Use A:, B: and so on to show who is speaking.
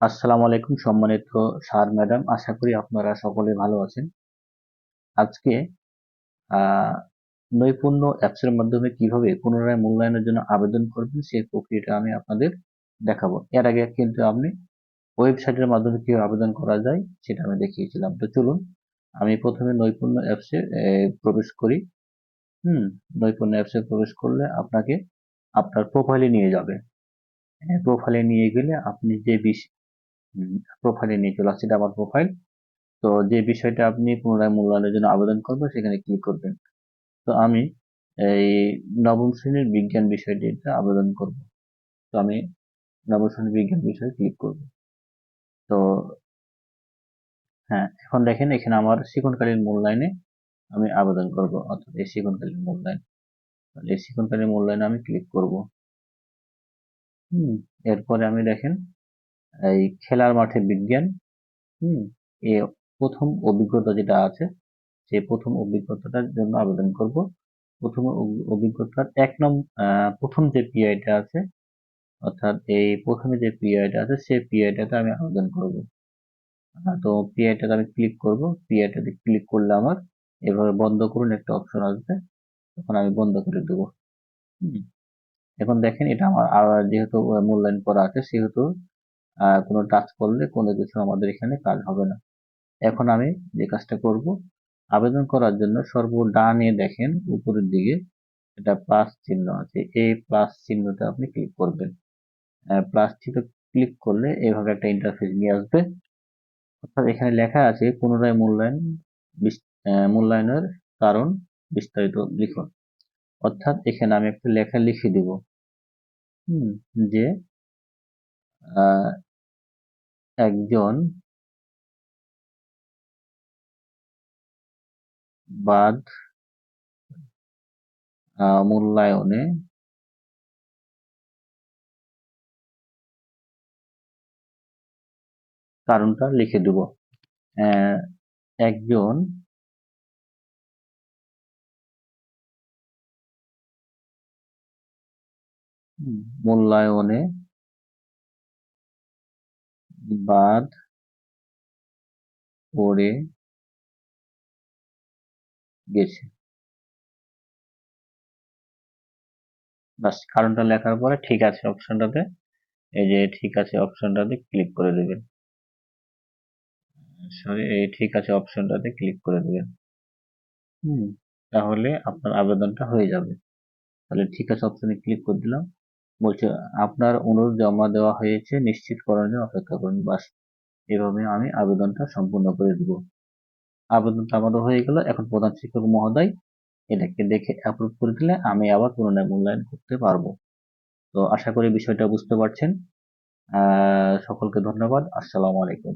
A: আসসালামু আলাইকুম সম্মানিত স্যার, ম্যাডাম। আশা করি আপনারা সকলে ভালো আছেন। আজকে নৈপুণ্য অ্যাপসের মাধ্যমে কীভাবে পুনরায় মূল্যায়নের জন্য আবেদন করবেন সেই প্রক্রিয়াটা আমি আপনাদের দেখাবো। এর আগে কিন্তু আপনি ওয়েবসাইটের মাধ্যমে কীভাবে আবেদন করা যায় সেটা আমি দেখিয়েছিলাম। তো চলুন, আমি প্রথমে নৈপুণ্য অ্যাপসে প্রবেশ করি। হুম, নৈপুণ্য অ্যাপসে প্রবেশ করলে আপনাকে আপনার প্রোফাইলে নিয়ে যাবে। প্রোফাইলে নিয়ে গেলে আপনি যে প্রোফাইলে নিয়ে চলে আসছে আমার প্রোফাইল তো যে বিষয়টা আপনি পুনরায় মূল্যায়নের জন্য আবেদন করবেন, সেখানে ক্লিক করবেন। তো আমি এই নবম শ্রেণির বিজ্ঞান বিষয়টিতে আবেদন করব। তো আমি নবম শ্রেণির বিজ্ঞান বিষয়ে ক্লিক করব। তো হ্যাঁ এখন দেখেন, এখানে আমার শিক্ষণকালীন মূল্যায়নে আমি আবেদন করব, অর্থাৎ এই শিক্ষণকালীন মূল্যায়ন। এই শিক্ষণকালীন মূল্যায়নে আমি ক্লিক করব। হুম, এরপরে আমি দেখেন এই খেলার মাঠে বিজ্ঞান, হুম এই প্রথম অভিজ্ঞতা যেটা আছে সেই প্রথম অভিজ্ঞতাটার জন্য আবেদন করব। প্রথম অভিজ্ঞতার এক নম্বর প্রথম যে পিআইটা আছে, অর্থাৎ এই প্রথমে যে পিআইটা আছে সেই পিআইটাতে আমি আবেদন করব। তো পিআইটাতে আমি ক্লিক করব। পিআইটাতে ক্লিক করলে আমার এভাবে বন্ধ করুন, একটা অপশন আসবে। তখন আমি বন্ধ করে দেবো। এখন দেখেন এটা আমার যেহেতু মূল্যায়ন করা আছে, সেহেতু কোনো টাচ করলে কোনো কিছু আমাদের এখানে কাজ হবে না। এখন আমি যে কাজটা করব, আবেদন করার জন্য সর্ব ডানে দেখেন, উপরের দিকে এটা প্লাস চিহ্ন আছে, এই প্লাস চিহ্নটা আপনি ক্লিক করবেন। প্লাস চিহ্ন ক্লিক করলে এভাবে একটা ইন্টারফেস নিয়ে আসবে। অর্থাৎ এখানে লেখা আছে, পুনরায় মূল্যায়ন মূল্যায়নের কারণ বিস্তারিত লিখুন। অর্থাৎ এখানে আমি একটা লেখা লিখে দিব। যে একজন বাদ মূল্যায়নে কারণটা লিখে দেব। একজন মূল্যায়নে বাদ পড়ে গেছে। কারণটা লেখার পরে ঠিক আছে অপশনটাতে, এই যে ঠিক আছে অপশনটাতে ক্লিক করে দেবেন। সরি, এই ঠিক আছে অপশনটাতে ক্লিক করে দেবেন। হুম, তাহলে আপনার আবেদনটা হয়ে যাবে। তাহলে ঠিক আছে অপশনে ক্লিক করে দিলাম। বলছে, আপনার অনুরোধ জমা দেওয়া হয়েছে, নিশ্চিত করার জন্য অপেক্ষা করুন, বাস। এভাবে আমি আবেদনটা সম্পূর্ণ করে দেব। আবেদনটা আমাদের হয়ে গেল। এখন প্রধান শিক্ষক মহোদয় এটাকে দেখে অ্যাপ্রুভ করে দিলে আমি আবার পুনরায় মূল্যায়ন করতে পারব। তো আশা করি বিষয়টা বুঝতে পারছেন। সকলকে ধন্যবাদ। আসসালামু আলাইকুম।